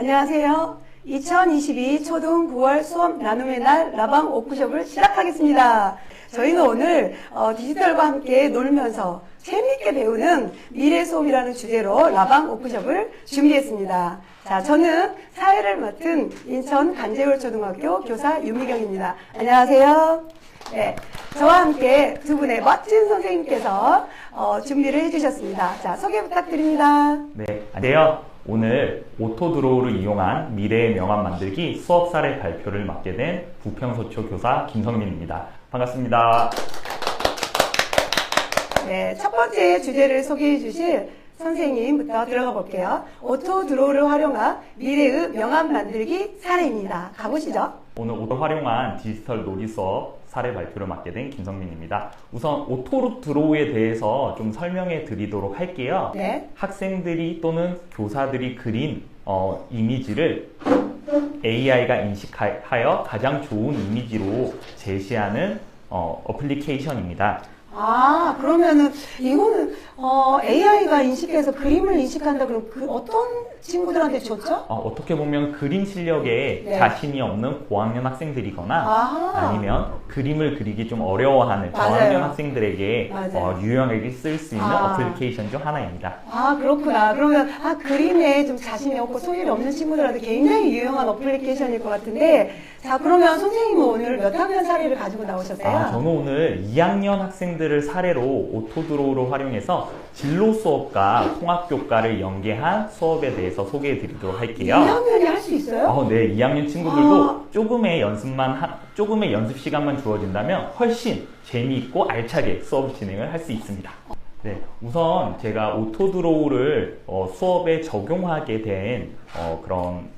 안녕하세요. 2022 초등 9월 수업 나눔의 날 라방 워크숍을 시작하겠습니다. 저희는 오늘 어, 디지털과 함께 놀면서 재미있게 배우는 미래 수업이라는 주제로 라방 워크숍을 준비했습니다. 자, 저는 사회를 맡은 인천 간재울 초등학교 교사 유미경입니다. 안녕하세요. 네, 저와 함께 두 분의 멋진 선생님께서 어, 준비를 해주셨습니다. 자, 소개 부탁드립니다. 네, 안녕하세요. 오늘 오토 드로우를 이용한 미래의 명함 만들기 수업 사례 발표를 맡게 된 부평소초 교사 김성민입니다. 반갑습니다. 네, 첫 번째 주제를 소개해 주실 선생님부터 들어가 볼게요. 오토 드로우를 활용한 미래의 명함 만들기 사례입니다. 가보시죠. 오늘 오토 활용한 디지털 놀이 수업 사례 발표를 맡게 된 김성민입니다. 우선 오토 드로우에 대해서 좀 설명해 드리도록 할게요. 네. 학생들이 또는 교사들이 그린 어, 이미지를 AI가 인식하여 가장 좋은 이미지로 제시하는 어, 어플리케이션입니다. 아, 그러면은 이거는 어, AI가 인식해서 그림을 인식한다 그러면 그 어떤 친구들한테 좋죠? 어, 떻게 보면 그림 실력에 네. 자신이 없는 고학년 학생들이거나 아. 아니면 그림을 그리기 좀 어려워하는 맞아요. 저학년 학생들에게 맞아요. 어, 유용하게 쓸 수 있는 아. 어플리케이션 중 하나입니다. 아, 그렇구나. 그러면, 아, 그림에 좀 자신이 없고 소질이 없는 친구들한테 굉장히 유용한 어플리케이션일 것 같은데, 자, 그러면 선생님은 오늘 몇 학년 사례를 가지고 나오셨어요? 아, 저는 오늘 2학년 학생들을 사례로 오토드로우를 활용해서 진로 수업과 통합 교과를 연계한 수업에 대해서 소개해 드리도록 할게요. 2학년이 할 수 있어요? 어, 네, 2학년 친구들도 아. 조금의 연습만, 하- 조금의 연습 시간만 주어진다면 훨씬 재미있고 알차게 수업 진행을 할 수 있습니다. 네, 우선 제가 오토드로우를 어, 수업에 적용하게 된 어, 그런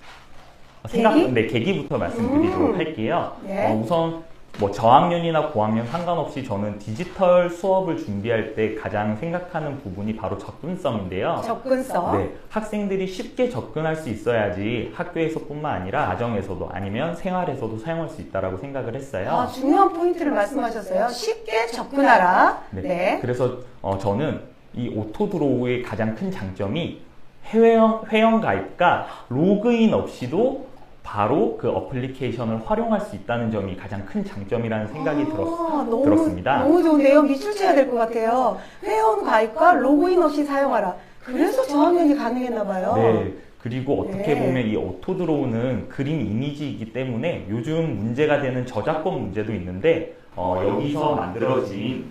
생각, 계기? 네, 계기부터 말씀드리도록 음. 할게요. 네. 어, 우선 뭐 저학년이나 고학년 상관없이 저는 디지털 수업을 준비할 때 가장 생각하는 부분이 바로 접근성인데요. 접근성. 네, 학생들이 쉽게 접근할 수 있어야지 학교에서뿐만 아니라 가정에서도 아니면 생활에서도 사용할 수 있다라고 생각을 했어요. 아, 중요한 포인트를 말씀하셨어요. 쉽게 접근하라. 네. 네. 그래서 어, 저는 이 오토 드로우의 가장 큰 장점이 회원, 회원 가입과 로그인 없이도 바로 그 어플리케이션을 활용할 수 있다는 점이 가장 큰 장점이라는 생각이 들었, 아, 너무, 들었습니다. 너무 좋은데요. 밑줄 쳐야 될 것 같아요. 회원 가입과 로그인 없이 사용하라. 그래서 저학년이 가능했나 봐요. 네. 그리고 어떻게 네. 보면 이 오토 드로우는 그림 이미지이기 때문에 요즘 문제가 되는 저작권 문제도 있는데 어, 여기서 만들어진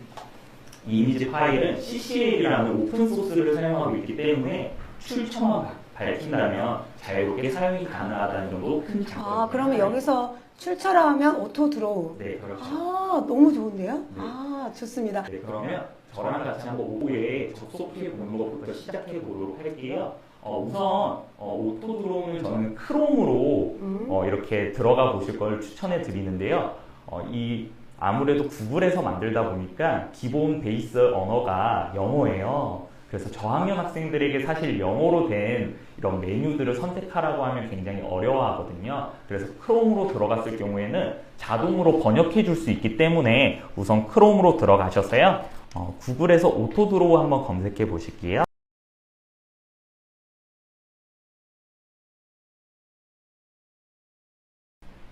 이 이미지 파일은 CCA라는 오픈 소스를 사용하고 있기 때문에 출처만 바- 밝힌다면 자유롭게 사용이 가능하다는 점도 큰 장점입니다. 아, 그러면 여기서 출처라 하면 오토 들어오. 네, 그렇죠. 아, 너무 좋은데요? 네. 아, 좋습니다. 네, 그러면 저랑 같이 한번 오후에 접속해 보는 것부터 시작해 보도록 할게요. 어, 우선 어, 오토 드로우는 저는 크롬으로 음. 어, 이렇게 들어가 보실 걸 추천해 드리는데요. 어, 이 아무래도 구글에서 만들다 보니까 기본 베이스 언어가 영어예요. 그래서 저학년 학생들에게 사실 영어로 된 이런 메뉴들을 선택하라고 하면 굉장히 어려워하거든요. 그래서 크롬으로 들어갔을 경우에는 자동으로 번역해 줄 수 있기 때문에 우선 크롬으로 들어가셔서요. 어, 구글에서 오토 드로우 한번 검색해 보실게요.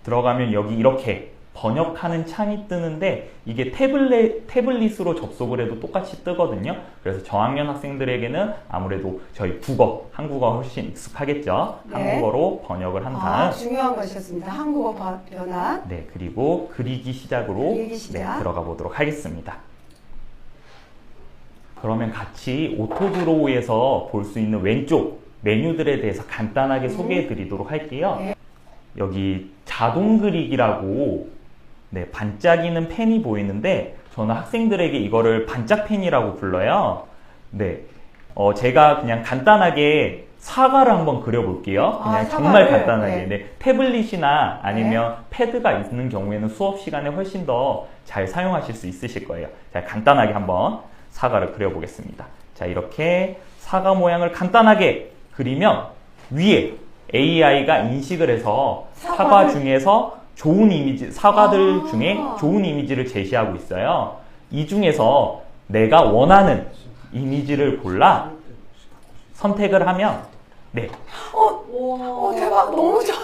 들어가면 여기 이렇게 번역하는 창이 뜨는데 이게 태블릿, 태블릿으로 접속을 해도 똑같이 뜨거든요. 그래서 저학년 학생들에게는 아무래도 저희 국어, 한국어가 훨씬 익숙하겠죠. 네. 한국어로 번역을 한 아, 다음 중요한 것이었습니다. 한국어 바- 변환. 네, 그리고 그리기 시작으로 그리기 시작. 네, 들어가 보도록 하겠습니다. 그러면 같이 오토 드로우에서 볼 수 있는 왼쪽 메뉴들에 대해서 간단하게 소개해 드리도록 할게요. 네. 여기 자동 그리기라고 네, 반짝이는 펜이 보이는데 저는 학생들에게 이거를 반짝펜이라고 불러요. 네. 어, 제가 그냥 간단하게 사과를 한번 그려볼게요. 아, 그냥 사과를? 정말 간단하게. 네. 네. 태블릿이나 아니면 패드가 있는 경우에는 수업 시간에 훨씬 더 잘 사용하실 수 있으실 거예요. 자, 간단하게 한번 사과를 그려보겠습니다. 자, 이렇게 사과 모양을 간단하게 그리면 위에 AI가 인식을 해서 사과 중에서 좋은 이미지, 사과들 아. 중에 좋은 이미지를 제시하고 있어요. 이 중에서 내가 원하는 이미지를 골라 선택을 하면 네, 어, 오, 대박. 너무 좋아.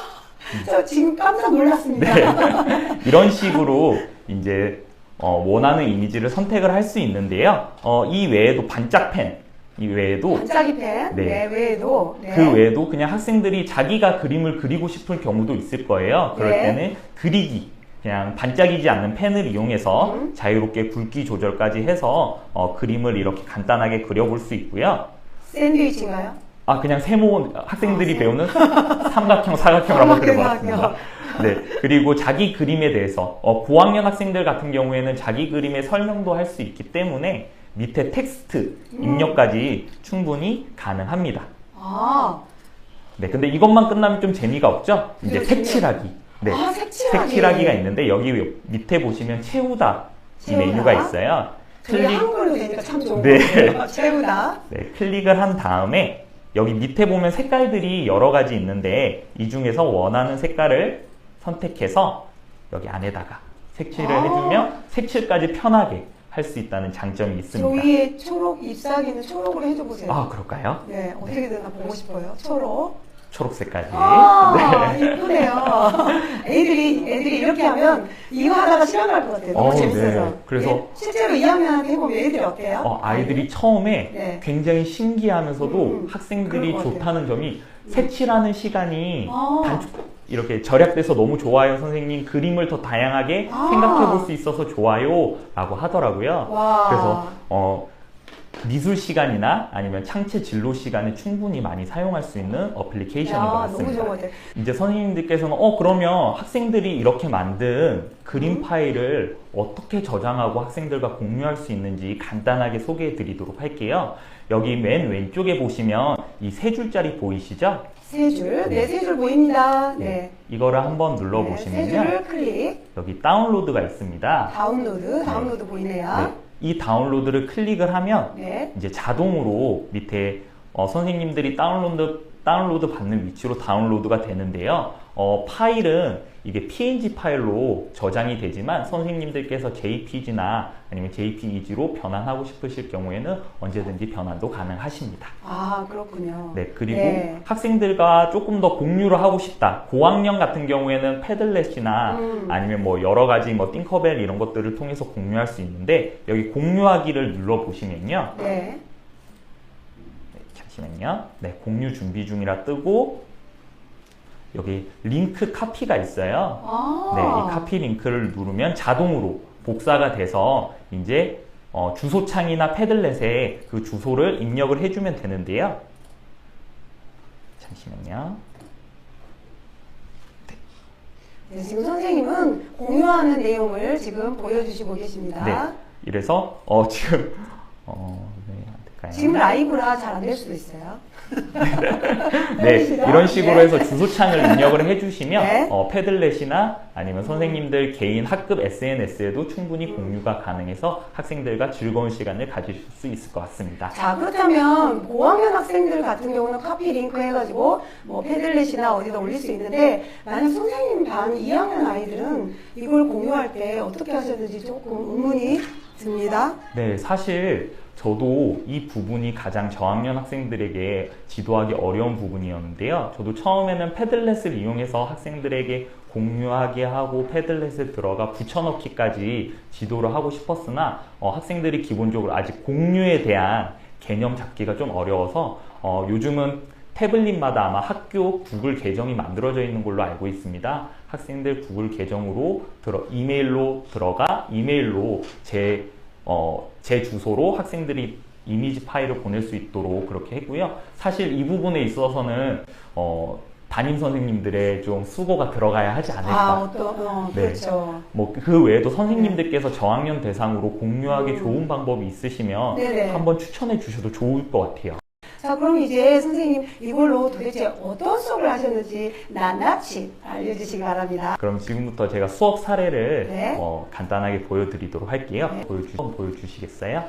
저 지금 깜짝 놀랐습니다. 네. 이런 식으로 이제 어, 원하는 이미지를 선택을 할 수 있는데요. 어, 이 외에도 반짝펜, 이 외에도 반짝이 펜, 네. 네, 외에도. 네. 그 외에도 그냥 학생들이 자기가 그림을 그리고 싶을 경우도 있을 거예요. 그럴 네. 때는 그리기. 그냥 반짝이지 않는 펜을 이용해서 음. 자유롭게 굵기 조절까지 해서 어, 그림을 이렇게 간단하게 그려볼 수 있고요. 샌드위치인가요? 아 그냥 세모 학생들이 아, 배우는 삼각형, 사각형을 한번 삼각형, 그려봤습니다. 네 그리고 자기 그림에 대해서 어, 고학년 학생들 같은 경우에는 자기 그림의 설명도 할 수 있기 때문에 밑에 텍스트 음. 입력까지 충분히 가능합니다. 아, 네 근데 이것만 끝나면 좀 재미가 없죠? 이제 그렇군요. 색칠하기. 네. 아, 색칠하기. 색칠하기가 있는데 여기 밑에 보시면 채우다 이 채우다. 메뉴가 있어요. 클릭 한글로 되니까 참 좋은 네. 채우다. 네, 클릭을 한 다음에 여기 밑에 보면 색깔들이 여러 가지 있는데 이 중에서 원하는 색깔을 선택해서 여기 안에다가 색칠을 아. 해주면 색칠까지 편하게 할 수 있다는 장점이 저 있습니다. 위에 초록 잎사귀는 초록으로 해줘 보세요. 아, 그럴까요? 네, 어떻게 되나 보고 싶어요. 초록. 초록색까지. 아, 네. 이쁘네요. 애들이, 애들이 이렇게 하면 이거 하다가 실험할 것 같아요. 너무 어, 재밌어서. 네. 그래서- 예, 실제로 2학년한테 해보면 애들이 어때요? 어, 아이들이 처음에 네. 굉장히 신기하면서도 음, 학생들이 것 같아요. 좋다는 점이 색칠하는 시간이 아. 단축 이렇게 절약돼서 너무 좋아요 선생님 그림을 더 다양하게 아. 생각해 볼 수 있어서 좋아요 라고 하더라고요 와. 그래서 어, 미술 시간이나 아니면 창체 진로 시간에 충분히 많이 사용할 수 있는 어플리케이션인 것 야, 같습니다 것 같아요. 이제 선생님들께서는 어 그러면 학생들이 이렇게 만든 그림 음. 파일을 어떻게 저장하고 학생들과 공유할 수 있는지 간단하게 소개해 드리도록 할게요. 여기 맨 왼쪽에 보시면 이 세 줄짜리 보이시죠? 세 줄. 네, 세 줄 보입니다. 네. 이거를 한번 눌러 네, 세 보시면요. 줄을 클릭. 여기 다운로드가 있습니다. 다운로드. 다운로드 보이네요. 네, 이 다운로드를 클릭을 하면 네. 이제 자동으로 밑에 어, 선생님들이 다운로드 다운로드 받는 위치로 다운로드가 되는데요. 어, 파일은 이게 PNG 파일로 저장이 되지만 선생님들께서 JPG나 아니면 JPEG로 변환하고 싶으실 경우에는 언제든지 변환도 가능하십니다. 아, 그렇군요. 네, 그리고 네. 학생들과 조금 더 공유를 하고 싶다. 고학년 같은 경우에는 패들렛이나 음. 아니면 뭐 여러 가지 뭐 띵커벨 이런 것들을 통해서 공유할 수 있는데 여기 공유하기를 눌러 보시면요. 네. 잠시만요. 네, 공유 준비 중이라 뜨고 여기 링크 카피가 있어요. 아. 네, 이 카피 링크를 누르면 자동으로 복사가 돼서 이제 어, 주소창이나 패들렛에 그 주소를 입력을 해주면 되는데요. 잠시만요. 네, 지금 선생님은 공유하는 내용을 지금 보여주시고 계십니다. 네, 이래서 어, 지금 어, 지금 라이브라 잘 안 될 수도 있어요. 네, 해주시죠. 이런 식으로 네. 해서 주소창을 입력을 해주시면 네. 어, 패들렛이나 아니면 선생님들 개인 학급 SNS에도 충분히 공유가 가능해서 학생들과 즐거운 시간을 가지실 수 있을 것 같습니다. 자, 그렇다면 고학년 학생들 같은 경우는 카피 링크 해가지고 뭐 패들렛이나 어디다 올릴 수 있는데 만약 선생님 반 2학년 아이들은 이걸 공유할 때 어떻게 하셨는지 조금 의문이 듭니다. 네, 사실 저도 이 부분이 가장 저학년 학생들에게 지도하기 어려운 부분이었는데요. 저도 처음에는 패들렛을 이용해서 학생들에게 공유하게 하고 패들렛에 들어가 붙여넣기까지 지도를 하고 싶었으나 어, 학생들이 기본적으로 아직 공유에 대한 개념 잡기가 좀 어려워서 어, 요즘은 태블릿마다 아마 학교 구글 계정이 만들어져 있는 걸로 알고 있습니다. 학생들 구글 계정으로 들어 이메일로 들어가 이메일로 제 어, 제 주소로 학생들이 이미지 파일을 보낼 수 있도록 그렇게 했고요. 사실 이 부분에 있어서는 어, 담임 선생님들의 좀 수고가 들어가야 하지 않을까. 아, 어떤, 어, 네. 그렇죠. 뭐 그 외에도 선생님들께서 저학년 대상으로 공유하기 음. 좋은 방법이 있으시면 네네. 한번 추천해 주셔도 좋을 것 같아요. 자, 그럼 이제 선생님 이걸로 도대체 어떤 수업을 하셨는지 낱낱이 알려주시기 바랍니다. 그럼 지금부터 제가 수업 사례를 네. 어, 간단하게 보여드리도록 할게요. 네. 보여주, 보여주시겠어요?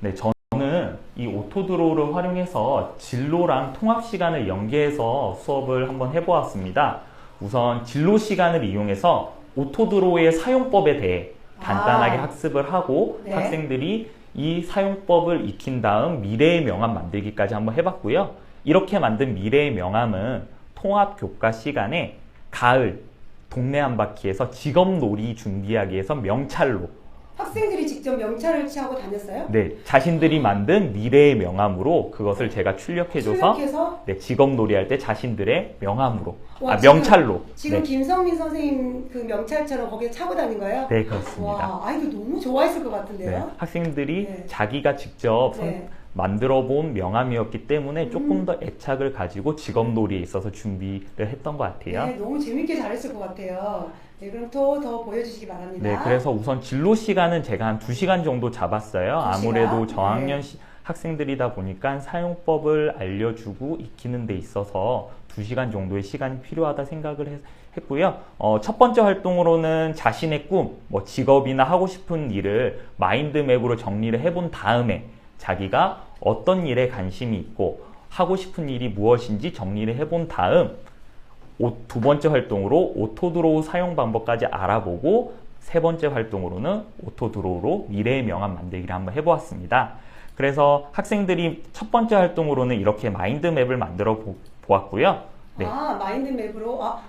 네, 저는 이 오토드로우를 활용해서 진로랑 통합 시간을 연계해서 수업을 한번 해보았습니다. 우선 진로 시간을 이용해서 오토드로우의 사용법에 대해 간단하게 아. 학습을 하고 네. 학생들이 이 사용법을 익힌 다음 미래의 명함 만들기까지 한번 해봤고요. 이렇게 만든 미래의 명함은 통합 교과 시간에 가을 동네 한 바퀴에서 직업놀이 준비하기 위해서 명찰로 학생들이 직접 명찰을 취하고 다녔어요? 네 자신들이 만든 미래의 명함으로 그것을 제가 출력해줘서 출력해서 네, 직업 놀이 할 때 자신들의 명함으로 와, 아 지금- 명찰로 지금 네, 김성민 선생님 그 명찰처럼 거기에 차고 다닌 거예요? 네 그렇습니다. 와, 아이들 너무 좋아했을 것 네, 같은데요? 학생들이 네. 자기가 직접 선- 네. 만들어 본 명함이었기 때문에 조금 음. 더 애착을 가지고 직업 놀이에 있어서 준비를 했던 것 같아요. 네, 너무 재밌게 잘했을 것 같아요. 네, 그럼 또더 보여주시기 바랍니다. 네, 그래서 우선 진로 시간은 제가 한 2시간 정도 잡았어요. 두 아무래도 시간? 저학년 네. 시- 학생들이다 보니까 사용법을 알려주고 익히는 데 있어서 2시간 정도의 시간이 필요하다 생각을 했, 했고요. 어, 첫 번째 활동으로는 자신의 꿈, 뭐 직업이나 하고 싶은 일을 마인드맵으로 정리를 해본 다음에 자기가 어떤 일에 관심이 있고 하고 싶은 일이 무엇인지 정리를 해본 다음 오- 두 번째 활동으로 오토드로우 사용 방법까지 알아보고 세 번째 활동으로는 오토드로우로 미래의 명함 만들기를 한번 해보았습니다. 그래서 학생들이 첫 번째 활동으로는 이렇게 마인드맵을 만들어 보, 보았고요. 네. 아, 마인드맵으로? 아,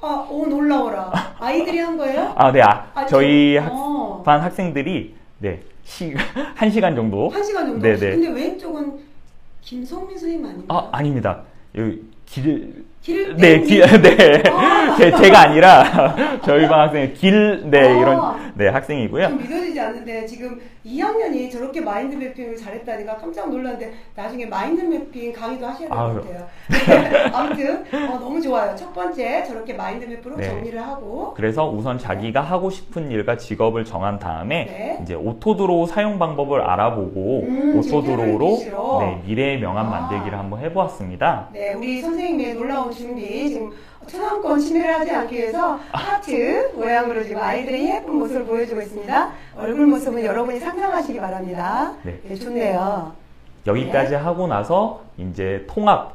아, 오, 놀라워라. 아이들이 한 거예요? 아, 네. 아, 아, 저희 저- 학, 어. 반 학생들이 네, 시, 한 시간 정도. 한 시간 정도? 네네. 근데 왼쪽은 김성민 선생님 아닌가요? 아, 아닙니다. 여기 길, 길 네, 땡- 길, 네. 아. 제, 제가 아니라 저희 반 학생 길, 네, 아. 이런, 네, 학생이고요. 좀 믿어지지 않는데 지금 2학년이 저렇게 마인드 매핑을 잘했다니까 깜짝 놀랐는데 나중에 마인드 매핑 강의도 하셔야 될 아유. 것 같아요. 네, 아무튼 어, 너무 좋아요. 첫 번째 저렇게 마인드 맵으로 네. 정리를 하고 그래서 우선 자기가 하고 싶은 일과 직업을 정한 다음에 네. 이제 오토드로우 사용 방법을 알아보고 음, 지금 오토드로우로 태블릿으로. 네, 미래의 명함 아. 만들기를 한번 해보았습니다. 네, 우리 선생님의 놀라운 준비 지금 초상권 침해를 하지 않기 위해서 하트 모양으로 지금 아이들의 예쁜 모습을 보여주고 있습니다. 얼굴 모습은 여러분이 상상하시기 바랍니다. 네. 네, 좋네요. 여기까지 하고 나서 이제 통합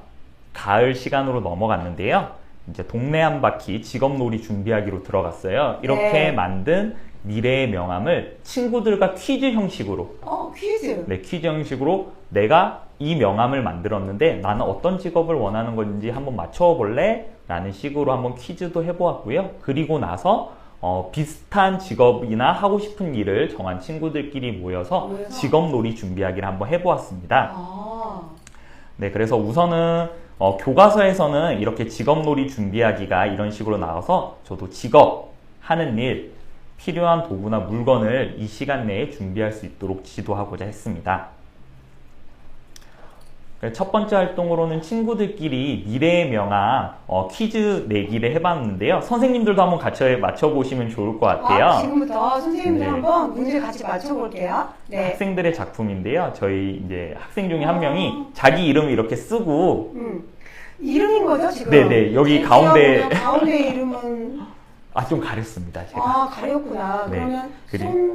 가을 시간으로 넘어갔는데요. 이제 동네 한 바퀴 직업놀이 준비하기로 들어갔어요. 이렇게 네. 만든 미래의 명함을 친구들과 퀴즈 형식으로 어, 퀴즈. 네, 퀴즈 형식으로 내가 이 명함을 만들었는데 나는 어떤 직업을 원하는 건지 한번 맞춰볼래? 라는 식으로 한번 퀴즈도 해보았고요. 그리고 나서 어, 비슷한 직업이나 하고 싶은 일을 정한 친구들끼리 모여서? 직업놀이 준비하기를 한번 해보았습니다. 아, 네, 그래서 우선은 어, 교과서에서는 이렇게 직업놀이 준비하기가 이런 식으로 나와서 저도 직업 하는 일 필요한 도구나 물건을 이 시간 내에 준비할 수 있도록 지도하고자 했습니다. 그래서 첫 번째 활동으로는 친구들끼리 미래의 명함 어, 퀴즈 내기를 해봤는데요. 선생님들도 한번 같이 맞춰보시면 좋을 것 같아요. 아, 지금부터 선생님들 네. 한번 문제 같이 맞춰볼게요. 네. 학생들의 작품인데요. 저희 이제 학생 중에 한 아. 명이 자기 이름을 이렇게 쓰고 음. 이름인 거죠, 지금? 네네, 여기 제가 가운데- 가운데 이름은 아 좀 가렸습니다 제가. 아, 가렸구나. 네. 그러면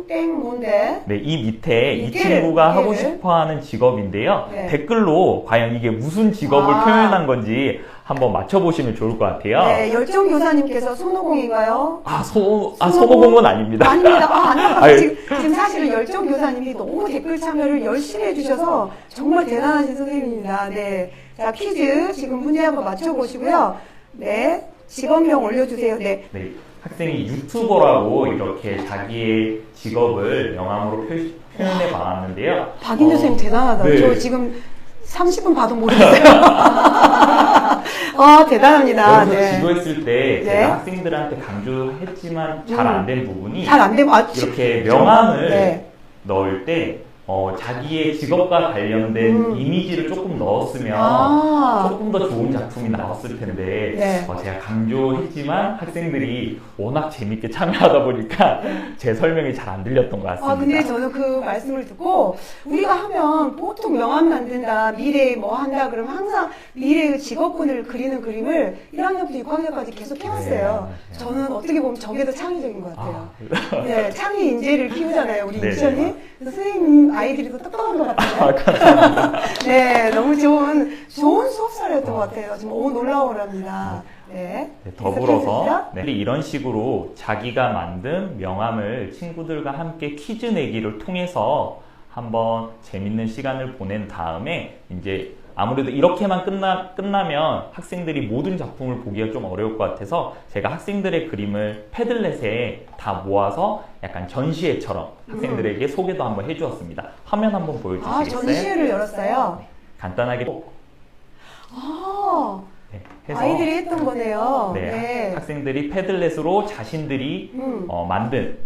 손땡 뭔데? 네, 이 밑에 이 이게- 친구가 하고 이게- 싶어 하는 직업인데요. 네. 댓글로 과연 이게 무슨 직업을 아. 표현한 건지 한번 맞춰보시면 좋을 것 같아요. 네, 열정 교사님께서 손오공인가요? 아, 소, 아, 손오공? 소모공은 아닙니다. 아닙니다. 아, 아닙니다. 아유. 지금, 지금 사실은 열정 교사님이 너무 댓글 참여를 열심히 해주셔서 정말 대단하신 선생님입니다. 네. 자, 퀴즈 지금 문제 한번 맞춰보시고요. 네. 직업명 올려주세요. 네. 네, 학생이 유튜버라고 이렇게 자기의 직업을 명함으로 표, 현해 봤는데요. 박인주 선생님 대단하다. 네. 저 지금 30분 봐도 모르겠어요. 아, 대단합니다. 네. 지도했을 때 네. 제가 학생들한테 강조했지만 잘 안 된 부분이 잘 안 되면, 아, 지- 이렇게 명함을 네. 넣을 때 어, 자기의 직업과 관련된 음. 이미지를 조금 넣었으면 아. 조금 더 좋은 작품이 나왔을 텐데 네. 어, 제가 강조했지만 학생들이 워낙 재밌게 참여하다 보니까 제 설명이 잘 안 들렸던 것 같습니다. 아, 근데 저는 그 말씀을 듣고 우리가 하면 보통 명함 만든다, 미래에 뭐 한다 그러면 항상 미래의 직업군을 그리는 그림을 1학년부터 6학년까지 계속 해왔어요. 네. 저는 어떻게 보면 저게 더 창의적인 것 같아요. 아, 네, 창의 인재를 키우잖아요, 우리 네, 유치원이. 네. 그래서 선생님 아이들이 더 똑똑한 것 같아요. 아. 네, 너무 좋은, 좋은 수업사였던 것 같아요. 지금 너무 놀라워랍니다. 네. 네, 더불어서. 네, 이런 식으로 자기가 만든 명함을 친구들과 함께 퀴즈 내기를 통해서 한번 재밌는 시간을 보낸 다음에 이제 아무래도 이렇게만 끝나, 끝나면 학생들이 모든 작품을 보기가 좀 어려울 것 같아서 제가 학생들의 그림을 패들렛에 다 모아서 약간 전시회처럼 학생들에게 소개도 한번 해주었습니다. 화면 한번 아, 보여주시겠어요? 전시회를 열었어요. 간단하게 아, 네, 해서 아이들이 했던 거네요. 네, 네. 학생들이 패들렛으로 자신들이 음. 어, 만든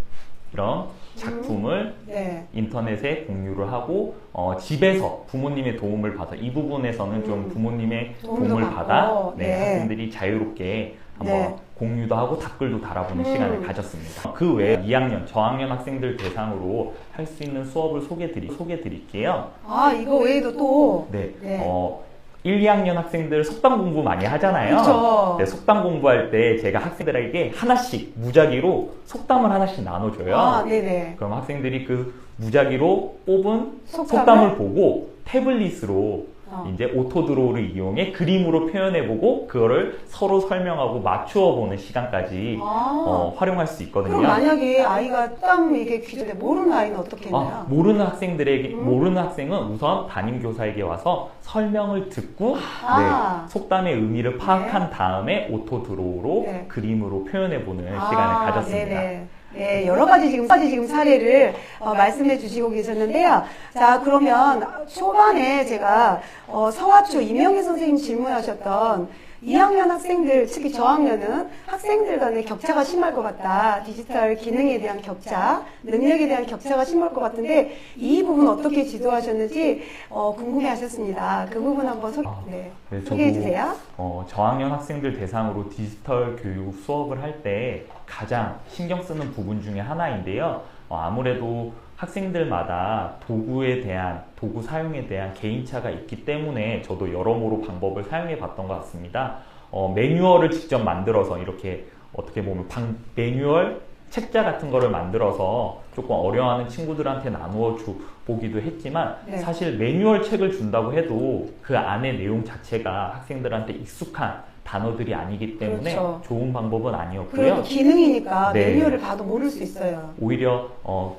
이런 작품을 네. 인터넷에 공유를 하고 어, 집에서 부모님의 도움을 받아 이 부분에서는 좀 음. 부모님의 도움도 도움을 받고, 받아 네, 네. 학생들이 자유롭게 한번 네. 공유도 하고 댓글도 달아보는 음. 시간을 가졌습니다. 그 외에 2학년 저학년 학생들 대상으로 할 수 있는 수업을 소개드리 소개드릴게요. 아, 이거 외에도 또. 네, 네. 어, 1, 2학년 학생들 속담 공부 많이 하잖아요. 네, 속담 공부할 때 제가 학생들에게 하나씩 무작위로 속담을 하나씩 나눠줘요. 아, 네네. 그럼 학생들이 그 무작위로 뽑은 속담을? 속담을, 보고 태블릿으로 어. 이제 오토 드로우를 이용해 그림으로 표현해보고 그거를 서로 설명하고 맞추어 보는 시간까지 아. 어, 활용할 수 있거든요. 그럼 만약에 아이가 땀 이게 귀절에 모르는 아이는 어떻게 했나요? 아, 모르는 학생들에게 음. 모르는 학생은 우선 담임 교사에게 와서 설명을 듣고 아. 네, 속담의 의미를 파악한 다음에 오토 드로우로 네. 그림으로 표현해 보는 아, 시간을 가졌습니다. 네네. 네, 여러 가지 지금, 가지 지금 사례를 어, 말씀해 주시고 계셨는데요. 자, 그러면 초반에 제가 어, 서화초 이명희 선생님 질문하셨던 2학년 학생들, 특히 저학년은 학생들 간의 격차가 심할 것 같다. 디지털 기능에 대한 격차, 능력에 대한 격차가 심할 것 같은데 이 부분 어떻게 지도하셨는지 어, 궁금해 하셨습니다. 그 부분 한번 소, 아, 네, 네, 소개해 주세요. 어, 저학년 학생들 대상으로 디지털 교육 수업을 할 때 가장 신경 쓰는 부분 중에 하나인데요. 어, 아무래도 학생들마다 도구에 대한 도구 사용에 대한 개인차가 있기 때문에 저도 여러모로 방법을 사용해 봤던 것 같습니다. 어, 매뉴얼을 직접 만들어서 이렇게 어떻게 보면 방, 매뉴얼 책자 같은 거를 만들어서 조금 어려워하는 친구들한테 나누어 주, 보기도 했지만 네. 사실 매뉴얼 책을 준다고 해도 그 안에 내용 자체가 학생들한테 익숙한 단어들이 아니기 때문에 그렇죠. 좋은 방법은 아니었고요. 그래도 기능이니까 네. 매뉴얼을 봐도 모를 수 있어요. 오히려 어,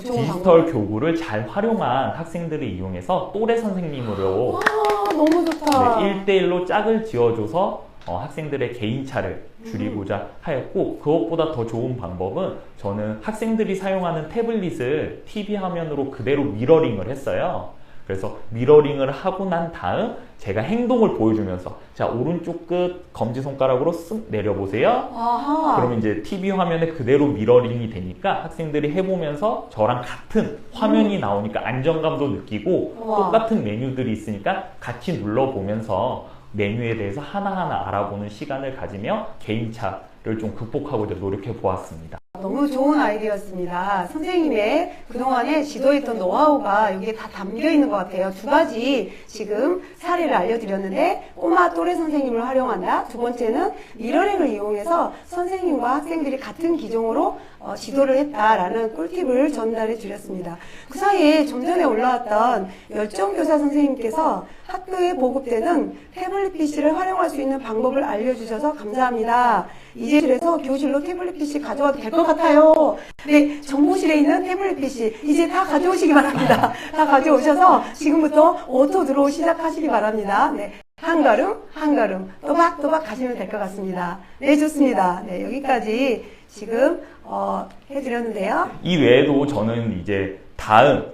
디지털 방법. 교구를 잘 활용한 학생들을 이용해서 또래 선생님으로 아, 너무 좋다. 네, 1대1로 짝을 지어줘서 어, 학생들의 개인차를 줄이고자 하였고 그것보다 더 좋은 방법은 저는 학생들이 사용하는 태블릿을 TV 화면으로 그대로 미러링을 했어요. 그래서 미러링을 하고 난 다음 제가 행동을 보여주면서 자 오른쪽 끝 검지 손가락으로 쓱 내려보세요. 아하. 그러면 이제 TV 화면에 그대로 미러링이 되니까 학생들이 해보면서 저랑 같은 화면이 나오니까 안정감도 느끼고 음. 우와. 똑같은 메뉴들이 있으니까 같이 눌러보면서 메뉴에 대해서 하나하나 알아보는 시간을 가지며 개인차를 좀 극복하고자 노력해 보았습니다. 너무 좋은 아이디어였습니다. 선생님의 그동안에 지도했던 노하우가 여기에 다 담겨 있는 것 같아요. 두 가지 지금 사례를 알려드렸는데 꼬마 또래 선생님을 활용한다. 두 번째는 미러링을 이용해서 선생님과 학생들이 같은 기종으로 어, 지도를 했다라는 꿀팁을 전달해 드렸습니다. 그 사이에 좀 전에 올라왔던 열정교사 선생님께서 학교에 보급되는 태블릿 PC를 활용할 수 있는 방법을 알려주셔서 감사합니다. 이제 그래서 교실로 태블릿 PC 가져와도 될 것 같아요. 네, 정보실에 있는 태블릿 PC 이제 다 가져오시기 바랍니다. 다 가져오셔서 지금부터 오토 드로우 시작하시기 바랍니다. 네. 한 걸음, 한 걸음, 또박또박 가시면 될 것 같습니다. 네, 좋습니다. 네, 여기까지 지금, 어, 해드렸는데요. 이 외에도 저는 이제 다음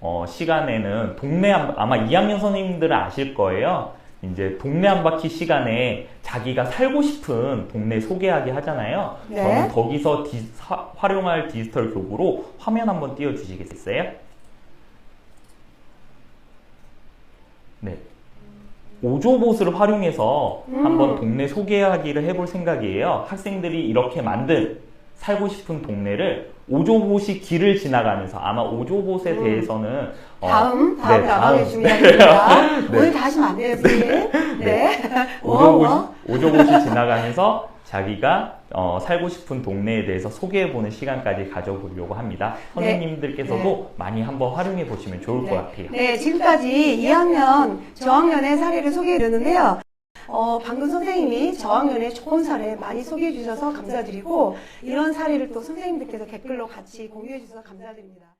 어, 시간에는 동네 한, 아마 2학년 선생님들은 아실 거예요. 이제 동네 한 바퀴 시간에 자기가 살고 싶은 동네 소개하기 하잖아요. 네. 저는 거기서 디- 사- 활용할 디지털 교구로 화면 한번 띄워주시겠어요? 네. 오조봇을 활용해서 음. 한번 동네 소개하기를 해볼 생각이에요. 학생들이 이렇게 만든 살고 싶은 동네를 오조봇이 길을 지나가면서 아마 오조봇에 음. 대해서는 어, 다음, 다음 네, 나방에 다음. 준비하겠습니다. 네. 오늘 다 하시면 안 돼요, 선생님. 네. 오조봇이, 뭐? 오조봇이 지나가면서 자기가 어, 살고 싶은 동네에 대해서 소개해보는 시간까지 가져보려고 합니다. 선생님들께서도 네. 많이 한번 활용해 보시면 좋을 것 같아요. 네, 지금까지 2학년 저학년의 사례를 소개해 드렸는데요. 어, 방금 선생님이 저학년의 좋은 사례 많이 소개해 주셔서 감사드리고, 이런 사례를 또 선생님들께서 댓글로 같이 공유해 주셔서 감사드립니다.